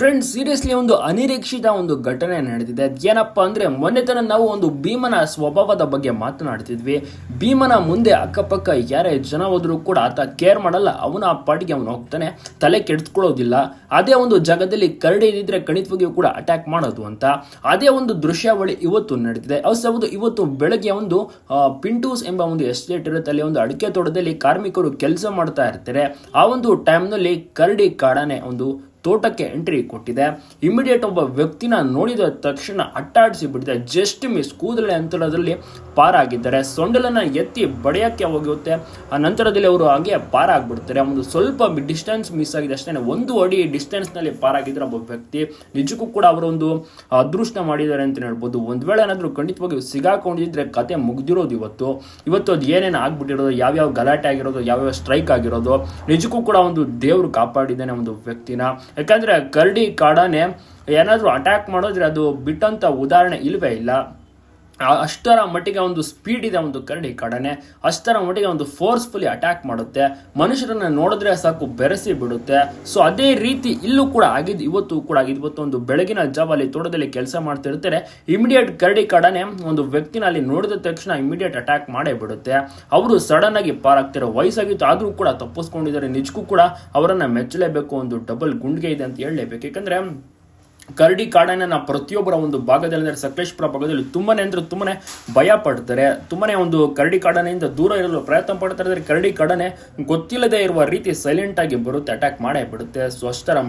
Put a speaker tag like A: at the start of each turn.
A: Friends seriously ಒಂದು ಅನಿರೀಕ್ಷಿತ ಒಂದು ಘಟನೆ ನಡೆದಿದೆ. ಏನಪ್ಪ ಅಂದ್ರೆ ಮೊನ್ನೆ ತನ ನಾವು ಒಂದು ಭೀಮನ ಸ್ವಭಾವದ ಬಗ್ಗೆ ಮಾತನಾಡ್ತಿದ್ವಿ. ಭೀಮನ ಮುಂದೆ ಅಕ್ಕಪಕ್ಕ ಯಾರೇ ಜನ ಹೋದರೂ ಕೂಡ ಆತ ಕೇರ್ ಮಾಡಲ್ಲ. ಅವನ ಆ ಪಾಟಿಗೆ ಅವನು ಹೋಗ್ತಾನೆ. ತಲೆ ಕೆಡಿಸ್ಕೊಳ್ಳೋದಿಲ್ಲ. ಅದೇ ಒಂದು ಜಾಗದಲ್ಲಿ ಕರಡಿ ಇದ್ದಿದ್ರೆ ಖಂಡಿತವಾಗಿಯೂ ಕೂಡ ಅಟ್ಯಾಕ್ ಮಾಡೋದು ಅಂತ. ಅದೇ ಒಂದು ದೃಶ್ಯಾವಳಿ ಇವತ್ತು ನಡೆದಿದೆ ಹೌದು ಇವತ್ತು ಬೆಳಗ್ಗೆ ಒಂದು ಪಿಂಟೂಸ್ ಎಂಬ ಒಂದು ಎಸ್ಟೇಟ್ ಇರುತ್ತೆ. ಅಲ್ಲಿ ಒಂದು ಅಡಿಕೆ ತೋಟದಲ್ಲಿ ಕಾರ್ಮಿಕರು ಕೆಲಸ ಮಾಡ್ತಾ ಇರ್ತಾರೆ. ಆ ಒಂದು ಟೈಮ್ನಲ್ಲಿ ಕರಡಿ ಕಾಡಾನೆ ಒಂದು ತೋಟಕ್ಕೆ ಎಂಟ್ರಿ ಕೊಟ್ಟಿದೆ. ಇಮಿಡಿಯೇಟ್ ಒಬ್ಬ ವ್ಯಕ್ತಿನ ನೋಡಿದ ತಕ್ಷಣ ಅಟ್ಟಾಡಿಸಿ ಬಿಟ್ಟಿದೆ. ಜಸ್ಟ್ ಮಿಸ್ ಕೂದಲೆ ಅಂತರದಲ್ಲಿ ಪಾರಾಗಿದ್ದಾರೆ. ಸೊಂಡಲನ್ನ ಎತ್ತಿ ಬಡಿಯಕ್ಕೆ ಹೋಗುತ್ತೆ. ಆ ನಂತರದಲ್ಲಿ ಅವರು ಹಾಗೆ ಪಾರಾಗ್ಬಿಡ್ತಾರೆ. ಒಂದು ಸ್ವಲ್ಪ ಡಿಸ್ಟೆನ್ಸ್ ಮಿಸ್ ಆಗಿದೆ ಅಷ್ಟೇ. ಒಂದು ಅಡಿ ಡಿಸ್ಟೆನ್ಸ್ನಲ್ಲಿ ಪಾರಾಗಿದ್ರೆ ಒಬ್ಬ ವ್ಯಕ್ತಿ. ನಿಜಕ್ಕೂ ಕೂಡ ಅವರು ಒಂದು ಅದೃಷ್ಟ ಮಾಡಿದ್ದಾರೆ ಅಂತ ಹೇಳ್ಬೋದು. ಒಂದ್ ವೇಳೆ ಏನಾದ್ರೂ ಖಂಡಿತವಾಗಿ ಸಿಗಾಕೊಂಡಿದ್ರೆ ಕತೆ ಮುಗ್ದಿರೋದು ಇವತ್ತು. ಇವತ್ತು ಅದು ಏನೇನು ಆಗ್ಬಿಟ್ಟಿರೋದು, ಯಾವ್ಯಾವ ಗಲಾಟೆ ಆಗಿರೋದು, ಯಾವ್ಯಾವ ಸ್ಟ್ರೈಕ್ ಆಗಿರೋದು, ನಿಜಕ್ಕೂ ಕೂಡ ಒಂದು ದೇವ್ರು ಕಾಪಾಡಿದ್ದಾನೆ ಒಂದು ವ್ಯಕ್ತಿನ. ಯಾಕಂದ್ರೆ ಕರಡಿ ಕಾಡಾನೆ ಏನಾದರೂ ಅಟ್ಯಾಕ್ ಮಾಡಿದ್ರೆ ಅದು ಬಿಟ್ಟಂತ ಉದಾಹರಣೆ ಇಲ್ಲವೇ ಇಲ್ಲ. ಅಷ್ಟರ ಮಟ್ಟಿಗೆ ಒಂದು ಸ್ಪೀಡ್ ಇದೆ, ಒಂದು ಕರಡಿ ಕಾಡನೆ. ಅಷ್ಟರ ಮಟ್ಟಿಗೆ ಒಂದು ಫೋರ್ಸ್ಫುಲಿ ಅಟ್ಯಾಕ್ ಮಾಡುತ್ತೆ. ಮನುಷ್ಯರನ್ನ ನೋಡಿದ್ರೆ ಸಾಕು ಬೆರೆಸಿ ಬಿಡುತ್ತೆ. ಸೊ ಅದೇ ರೀತಿ ಇಲ್ಲೂ ಕೂಡ ಆಗಿದ್ದು ಇವತ್ತು ಕೂಡ ಆಗಿದ್ದು ಇವತ್ತು ಒಂದು ಬೆಳಗಿನ ಜಾವ ಅಲ್ಲಿ ತೋಟದಲ್ಲಿ ಕೆಲಸ ಮಾಡ್ತಿರ್ತಾರೆ ಇಮಿಡಿಯೇಟ್ ಕರಡಿ ಕಡನೆ ಒಂದು ವ್ಯಕ್ತಿನ ಅಲ್ಲಿ ನೋಡಿದ ತಕ್ಷಣ ಇಮಿಡಿಯೇಟ್ ಅಟ್ಯಾಕ್ ಮಾಡೇ ಬಿಡುತ್ತೆ. ಅವರು ಸಡನ್ ಆಗಿ ಪಾರಾಗ್ತಿರೋ ವಯಸ್ಸಾಗಿತ್ತು. ಆದರೂ ಕೂಡ ತಪ್ಪಿಸ್ಕೊಂಡಿದ್ದಾರೆ. ನಿಜಕ್ಕೂ ಕೂಡ ಅವರನ್ನ ಮೆಚ್ಚಲೇಬೇಕು. ಒಂದು ಡಬಲ್ ಗುಂಡಿಗೆ ಇದೆ ಅಂತ ಹೇಳಲೇಬೇಕು. ಯಾಕಂದ್ರೆ ಕರಡಿ ಕಾಡನ್ನ ಪ್ರತಿಯೊಬ್ಬರ ಒಂದು ಭಾಗದಲ್ಲಿ, ಅಂದರೆ ಸಕಲೇಶ್ಪುರ ಭಾಗದಲ್ಲಿ ತುಂಬನೇ ಅಂದರೆ ತುಂಬನೇ ಭಯ ಪಡ್ತಾರೆ. ತುಂಬನೇ ಒಂದು ಕರಡಿ ಕಾಡನೆಯಿಂದ ದೂರ ಇರಲು ಪ್ರಯತ್ನ ಪಡ್ತಾರೆ. ಅಂದರೆ ಕರಡಿ ಕಾಡನೆ ಗೊತ್ತಿಲ್ಲದೆ ಇರುವ ರೀತಿ ಸೈಲೆಂಟ್ ಆಗಿ ಬರುತ್ತೆ ಅಟ್ಯಾಕ್ ಮಾಡೇ ಬಿಡುತ್ತೆ ಸೊ ಅಷ್ಟರ ಮಟ್ಟ